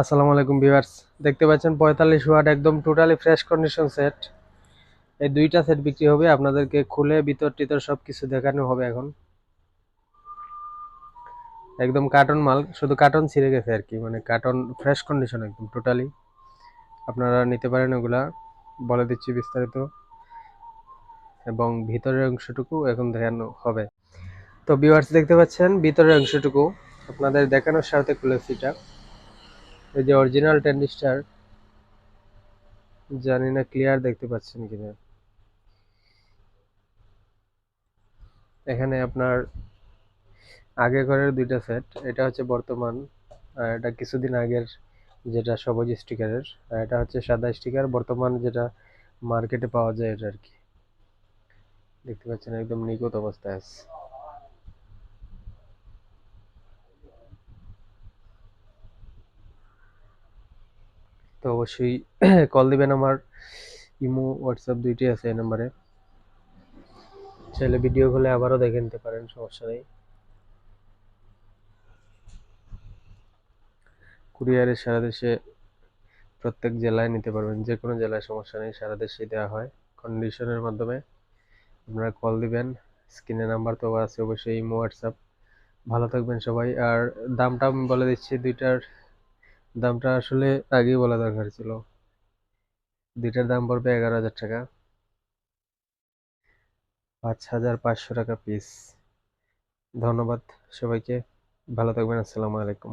আসসালামু আলাইকুম ভিউয়ার্স। দেখতে পাচ্ছেন পঁয়তাল্লিশ ওয়াট একদম টোটালি ফ্রেশ কন্ডিশন সেট এই দুইটা সেট বিক্রি হবে, আপনাদেরকে খুলে ভিতর টিতর সব কিছু দেখানো হবে এখন। একদম কার্টন মাল, শুধু কার্টন ছিঁড়ে গেছে আর কি মানে কার্টন ফ্রেশ কন্ডিশন একদম টোটালি আপনারা নিতে পারেন ওগুলা, বলে দিচ্ছি বিস্তারিত। এবং ভিতরের অংশটুকু এখন দেখানো হবে। তো ভিউয়ার্স, দেখতে পাচ্ছেন ভিতরের অংশটুকু, আপনাদের দেখানোর সাথে খুলেছি এটা এই যে অরিজিনাল ট্যান্ডিস্টার জানি না ক্লিয়ার দেখতে পাচ্ছেন কিনা। এখানে আপনার আগে ঘরের দুইটা সেট এটা হচ্ছে বর্তমান, আর এটা কিছুদিন আগের যেটা সবুজ স্টিকারের আর এটা হচ্ছে সাদা স্টিকার বর্তমান যেটা মার্কেটে পাওয়া যায় এটা আর কি। দেখতে পাচ্ছেন একদম নিখুঁত অবস্থায় আছে। তো অবশ্যই কল দিবেন আমার। ইমো হোয়াটসঅ্যাপ দুইটি আছে এই নাম্বারে চাইলে ভিডিও কলে আবারও দেখে নিতে পারেন, সমস্যা নেই। কুরিয়ারে সারা দেশে, প্রত্যেক জেলায় নিতে পারবেন যে কোনো জেলায় সমস্যা নেই, সারা দেশে দেওয়া হয়। কন্ডিশনের মাধ্যমে আপনারা কল দিবেন স্ক্রিনে নাম্বার তো আছে অবশ্যই, ইমো হোয়াটসঅ্যাপ ভালো থাকবেন সবাই, আর দামটা আমি বলে দিচ্ছি, দুইটার দামটা আসলে আগেই বলা দরকার ছিল। দুইটার দাম পড়বে এগারো হাজার টাকা। পাঁচ হাজার পাঁচশো টাকা পিস ধন্যবাদ সবাইকে। ভালো থাকবেন। আসসালামু আলাইকুম।